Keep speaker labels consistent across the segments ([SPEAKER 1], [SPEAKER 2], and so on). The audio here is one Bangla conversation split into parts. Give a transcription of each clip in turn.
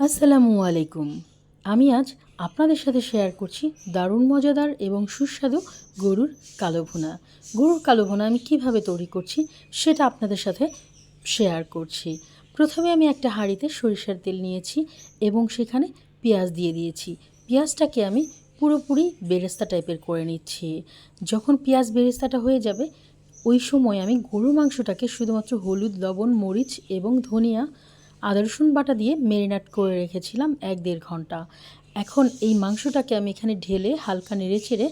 [SPEAKER 1] আসসালামু আলাইকুম। আমি আজ আপনাদের সাথে শেয়ার করছি দারুণ মজাদার এবং সুস্বাদু গরুর কালো ভুনা। গরুর কালো ভুনা আমি কীভাবে তৈরি করছি সেটা আপনাদের সাথে শেয়ার করছি। প্রথমে আমি একটা হাঁড়িতে সরিষার তেল নিয়েছি এবং সেখানে পেঁয়াজ দিয়ে দিয়েছি। পেঁয়াজটাকে আমি পুরোপুরি বেরেস্তা টাইপের করে নিচ্ছি। যখন পেঁয়াজ বেরেস্তাটা হয়ে যাবে, ওই সময় আমি গরুর মাংসটাকে শুধুমাত্র হলুদ, লবণ, মরিচ এবং ধনিয়া আদা, রসুন বাটা দিয়ে মেরিনেট করে রেখেছিলাম এক দেড় ঘণ্টা। এখন এই মাংসটাকে আমি এখানে ঢেলে হালকা নেড়ে চেড়ে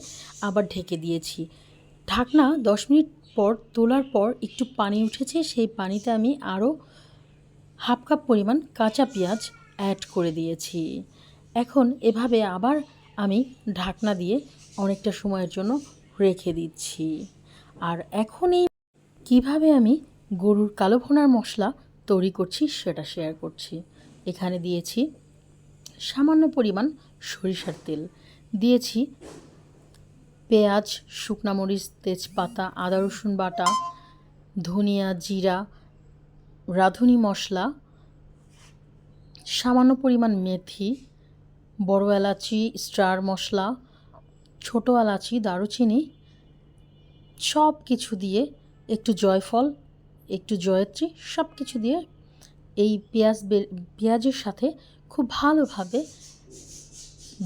[SPEAKER 1] আবার ঢেকে দিয়েছি। ঢাকনা দশ মিনিট পর তোলার পর একটু পানি উঠেছে, সেই পানিতে আমি আরও হাফ কাপ পরিমাণ কাঁচা পেঁয়াজ অ্যাড করে দিয়েছি। এখন এভাবে আবার আমি ঢাকনা দিয়ে অনেকটা সময়ের জন্য রেখে দিচ্ছি। আর এখন এই কীভাবে আমি গরুর কালো ভোনার মশলা তৈরি করছি, সেটা শেয়ার করছি। এখানে দিয়েছি সামান্য পরিমাণ সরিষার তেল। দিয়েছি পেঁয়াজ, শুকনা মরিচ, তেজপাতা, আদা রসুন বাটা, ধনিয়া জিরা, রাঁধুনি মশলা, সামান্য পরিমাণ মেথি, বড় এলাচি, স্টার মশলা, ছোটো এলাচি, দারুচিনি সব কিছু দিয়ে একটু জয়ফল একটু জয়ত্রী সব কিছু দিয়ে এই পেঁয়াজ পেঁয়াজের সাথে খুব ভালোভাবে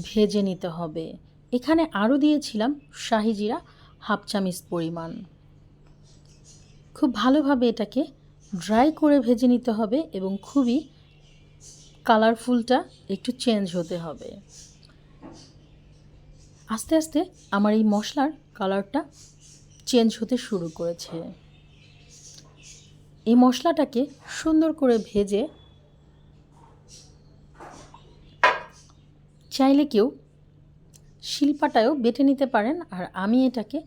[SPEAKER 1] ভেজে নিতে হবে। এখানে আরও দিয়েছিলাম শাহি জিরা হাফ চামিচ পরিমাণ। খুব ভালোভাবে এটাকে ড্রাই করে ভেজে নিতে হবে এবং খুবই কালারফুলটা একটু চেঞ্জ হতে হবে। আস্তে আস্তে আমার এই মশলার কালারটা চেঞ্জ হতে শুরু করেছে। এই মশলাটাকে সুন্দর করে ভেজে চাইলে কেউ শিলপাটায়ও বেটে নিতে পারেন, আর আমি এটাকে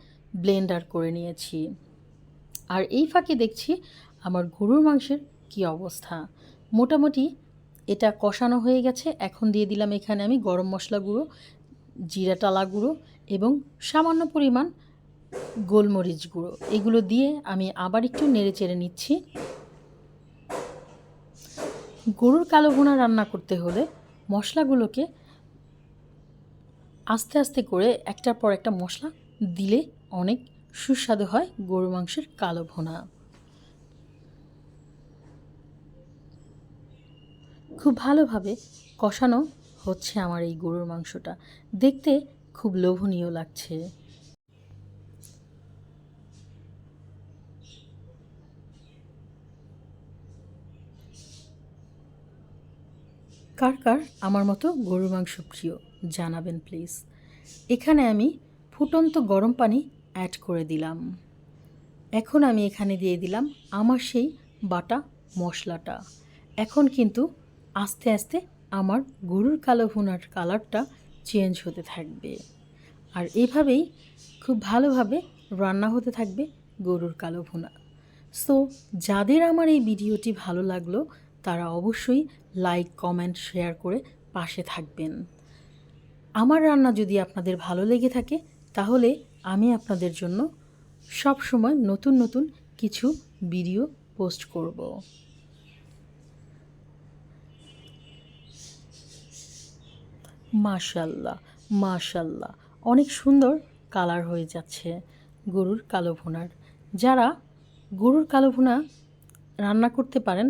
[SPEAKER 1] ব্লেন্ডার করে নিয়েছি। আর এই ফাঁকে দেখছি আমার গরুর মাংসের কি অবস্থা। মোটামুটি এটা কষানো হয়ে গেছে, এখন দিয়ে দিলাম এখানে আমি গরম মশলা গুঁড়ো, জিরা টালা গুঁড়ো এবং সামান্য পরিমাণ গোলমরিচ গুঁড়ো। এগুলো দিয়ে আমি আবার একটু নেড়ে চেড়ে নিচ্ছি। গরুর কালো ভুনা রান্না করতে হলে মশলাগুলোকে আস্তে আস্তে করে একটার পর একটা মশলা দিলে অনেক সুস্বাদু হয় গরু মাংসের কালো ভুনা। খুব ভালোভাবে কষানো হচ্ছে আমার এই গরুর মাংসটা। দেখতে খুব লোভনীয় লাগছে। কার কার আমার মতো গরুর মাংস প্রিয়, জানাবেন প্লিজ এখানে আমি ফুটন্ত গরম পানি অ্যাড করে দিলাম। এখন আমি এখানে দিয়ে দিলাম আমার সেই বাটা মশলাটা। এখন কিন্তু আস্তে আস্তে আমার গরুর কালো ভুনার কালারটা চেঞ্জ হতে থাকবে। আর এভাবেই খুব ভালোভাবে রান্না হতে থাকবে গরুর কালো ভুনা। সো যাদের আমার এই ভিডিওটি ভালো লাগল তারা অবশ্যই লাইক কমেন্ট শেয়ার করে পাশে থাকবেন। আমার রান্না যদি আপনাদের ভালো লেগে থাকে, তাহলে আমি আপনাদের জন্য সব সময় নতুন নতুন কিছু ভিডিও পোস্ট করব। মাশাল্লাহ মাশাল্লাহ অনেক সুন্দর কালার হয়ে যাচ্ছে গরুর কালো ভুনার। যারা গরুর কালো ভুনা রান্না করতে পারেন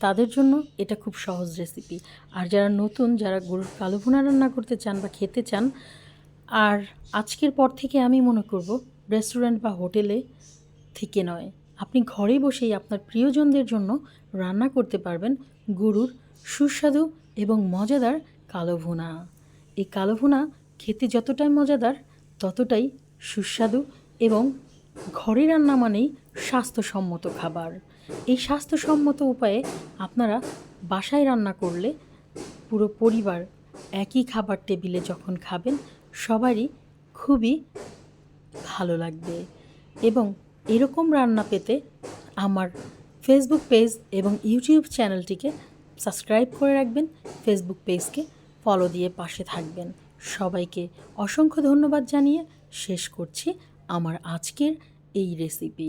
[SPEAKER 1] তাদের জন্য এটা খুব সহজ রেসিপি আর যারা নতুন, যারা গরুর কালো ভুনা রান্না করতে চান বা খেতে চান, আর আজকের পর থেকে আমি মনে করব রেস্টুরেন্ট বা হোটেলে থেকে নয়। আপনি ঘরে বসেই আপনার প্রিয়জনদের জন্য রান্না করতে পারবেন গরুর সুস্বাদু এবং মজাদার কালো ভুনা। এই কালো ভুনা খেতে যতটাই মজাদার, ততটাই সুস্বাদু এবং ঘরে রান্না মানেই স্বাস্থ্যসম্মত খাবার। এই স্বাস্থ্যসম্মত উপায়ে আপনারা বাসায় রান্না করলে পুরো পরিবার একই খাবার টেবিলে যখন খাবেন, সবারই খুবই ভালো লাগবে। এবং এরকম রান্না পেতে আমার ফেসবুক পেজ এবং ইউটিউব চ্যানেলটিকে সাবস্ক্রাইব করে রাখবেন ফেসবুক পেজকে ফলো দিয়ে পাশে থাকবেন। সবাইকে অসংখ্য ধন্যবাদ জানিয়ে শেষ করছি আমার আজকের এই রেসিপি